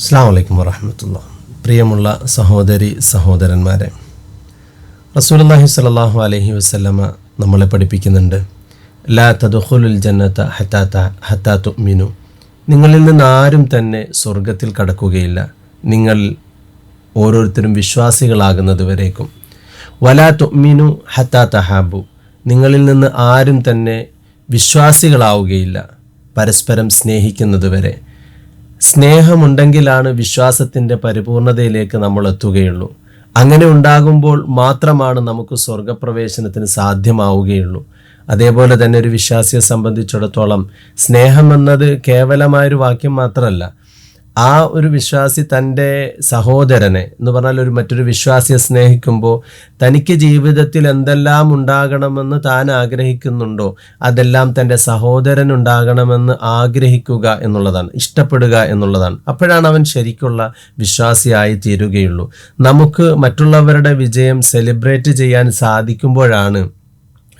അസ്സാം വലൈക്കും പ്രിയമുള്ള സഹോദരി സഹോദരന്മാരെ റസൂലുള്ളാഹി സ്വല്ലല്ലാഹു അലഹി വസല്ലമ നമ്മളെ പഠിപ്പിക്കുന്നുണ്ട്. ലാ തദ്ഖുലുൽ ജന്നത്ത ഹത്താത്ത ഹത്താത്തു മിനു നിങ്ങളിൽ നിന്ന് ആരും തന്നെ സ്വർഗത്തിൽ കടക്കുകയില്ല. നിങ്ങൾ ഓരോരുത്തരും വിശ്വാസികളാകുന്നത് വരേക്കും. വലാ തുമിനു ഹത്താ തഹാബു. നിങ്ങളിൽ നിന്ന് ആരും തന്നെ വിശ്വാസികളാവുകയില്ല. പരസ്പരം സ്നേഹിക്കുന്നത് വരെ സ്നേഹമുണ്ടെങ്കിലാണ് വിശ്വാസത്തിന്റെ പരിപൂർണതയിലേക്ക് നമ്മൾ എത്തുകയുള്ളൂ. അങ്ങനെ ഉണ്ടാകുമ്പോൾ മാത്രമാണ് നമുക്ക് സ്വർഗപ്രവേശനത്തിന് സാധ്യമാവുകയുള്ളൂ. അതേപോലെ തന്നെ ഒരു വിശ്വാസിയെ സംബന്ധിച്ചിടത്തോളം സ്നേഹം എന്നത് കേവലമായൊരു വാക്യം മാത്രമല്ല ആ ഒരു വിശ്വാസി തന്റെ സഹോദരനെ എന്ന് പറഞ്ഞാൽ ഒരു മറ്റൊരു വിശ്വാസിയെ സ്നേഹിക്കുമ്പോൾ തനിക്ക് ജീവിതത്തിൽ എന്തെല്ലാം ഉണ്ടാകണമെന്ന് താൻ ആഗ്രഹിക്കുന്നുണ്ടോ അതെല്ലാം തന്റെ സഹോദരൻ ഉണ്ടാകണമെന്ന് ആഗ്രഹിക്കുക എന്നുള്ളതാണ് ഇഷ്ടപ്പെടുക എന്നുള്ളതാണ്. അപ്പോഴാണ് അവൻ ശരിക്കുള്ള വിശ്വാസിയായി തീരുകയുള്ളൂ. നമുക്ക് മറ്റുള്ളവരുടെ വിജയം സെലിബ്രേറ്റ് ചെയ്യാൻ സാധിക്കുമ്പോഴാണ്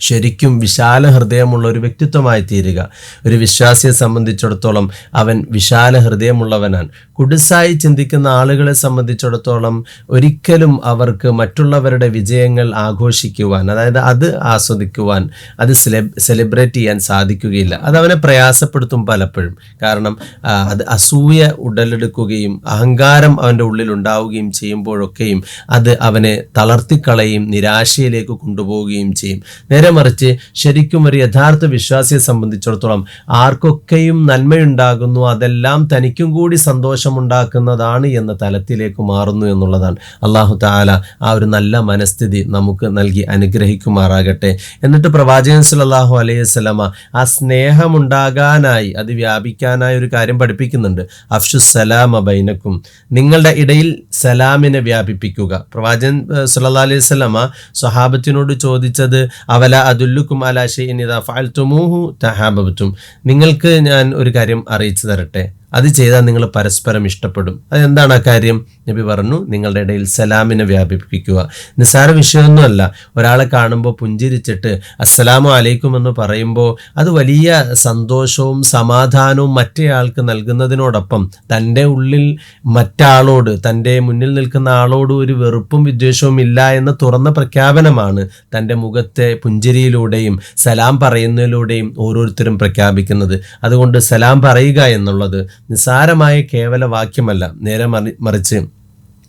ശരിക്കും വിശാല ഹൃദയമുള്ള ഒരു വ്യക്തിത്വമായി തീരുക. ഒരു വിശ്വാസിയെ സംബന്ധിച്ചിടത്തോളം അവൻ വിശാല ഹൃദയമുള്ളവനാണ്. കുടുസായി ചിന്തിക്കുന്ന ആളുകളെ സംബന്ധിച്ചിടത്തോളം ഒരിക്കലും അവർക്ക് മറ്റുള്ളവരുടെ വിജയങ്ങൾ ആഘോഷിക്കുവാൻ അതായത് അത് ആസ്വദിക്കുവാൻ അത് സെലിബ്രേറ്റ് ചെയ്യാൻ സാധിക്കുകയില്ല. അത് അവനെ പ്രയാസപ്പെടുത്തും പലപ്പോഴും. കാരണം അത് അസൂയ ഉടലെടുക്കുകയും അഹങ്കാരം അവന്റെ ഉള്ളിൽ ഉണ്ടാവുകയും ചെയ്യുമ്പോഴൊക്കെയും അത് അവനെ തളർത്തിക്കളയും നിരാശയിലേക്ക് കൊണ്ടുപോവുകയും ചെയ്യും. നേരെ മറിച്ച് ശരിക്കും ഒരു യഥാർത്ഥ വിശ്വാസിയെ സംബന്ധിച്ചിടത്തോളം ആർക്കൊക്കെയും നന്മയുണ്ടാകുന്നു അതെല്ലാം തനിക്കും കൂടി സന്തോഷമുണ്ടാക്കുന്നതാണ് എന്ന തലത്തിലേക്ക് മാറുന്നു എന്നുള്ളതാണ്. അള്ളാഹു താല ആ ഒരു നല്ല മനസ്ഥിതി നമുക്ക് നൽകി അനുഗ്രഹിക്കുമാറാകട്ടെ. എന്നിട്ട് പ്രവാചകൻ സല്ലല്ലാഹു അലൈഹി വസല്ലമ ആ സ്നേഹമുണ്ടാകാനായി അത് വ്യാപിക്കാനായി ഒരു കാര്യം പഠിപ്പിക്കുന്നുണ്ട്. അഫ്ഷു സലാമ ബൈനക്കും നിങ്ങളുടെ ഇടയിൽ സലാമിനെ വ്യാപിപ്പിക്കുക. പ്രവാചകൻ സുല്ലാ അലൈഹി വസല്ലമ സ്വഹാബത്തിനോട് ചോദിച്ചത് അവല അതുല്ലുക്കും അലാ ഷൈഇൻ ഇദാ ഫഅൽതുമൂഹു തഹാബബതും. നിങ്ങൾക്ക് ഞാൻ ഒരു കാര്യം അറിയിച്ചു തരട്ടെ? അത് ചെയ്താൽ നിങ്ങൾ പരസ്പരം ഇഷ്ടപ്പെടും. അതെന്താണ് ആ കാര്യം? നബി പറഞ്ഞു നിങ്ങളുടെ ഇടയിൽ സലാമിനെ വ്യാപിപ്പിക്കുക. നിസ്സാര വിഷയമൊന്നുമല്ല. ഒരാളെ കാണുമ്പോൾ പുഞ്ചിരിച്ചിട്ട് അസ്സലാമു അലൈക്കും എന്ന് പറയുമ്പോൾ അത് വലിയ സന്തോഷവും സമാധാനവും മറ്റേയാൾക്ക് നൽകുന്നതിനോടൊപ്പം തന്റെ ഉള്ളിൽ മറ്റാളോട് തന്റെ മുന്നിൽ നിൽക്കുന്ന ആളോട് ഒരു വെറുപ്പും വിദ്വേഷവും ഇല്ല എന്ന തുറന്ന പ്രഖ്യാപനമാണ് തന്റെ മുഖത്തെ പുഞ്ചിരിയിലൂടെയും സലാം പറയുന്നതിലൂടെയും ഓരോരുത്തരും പ്രഖ്യാപിക്കുന്നത്. അതുകൊണ്ട് സലാം പറയുക എന്നുള്ളത് നിസ്സാരമായ കേവല വാക്യമല്ല നേരെ മറി മറിച്ച്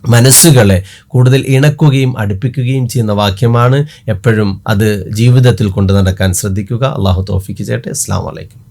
മനസ്സുകളെ കൂടുതൽ ഇണക്കുകയും അടുപ്പിക്കുകയും ചെയ്യുന്ന വാക്യമാണ് എപ്പോഴും അത് ജീവിതത്തിൽ കൊണ്ടു നടക്കാൻ ശ്രദ്ധിക്കുക. അള്ളാഹു തോഫിക്ക് ചേട്ടെ അസ്സാം വലൈക്കും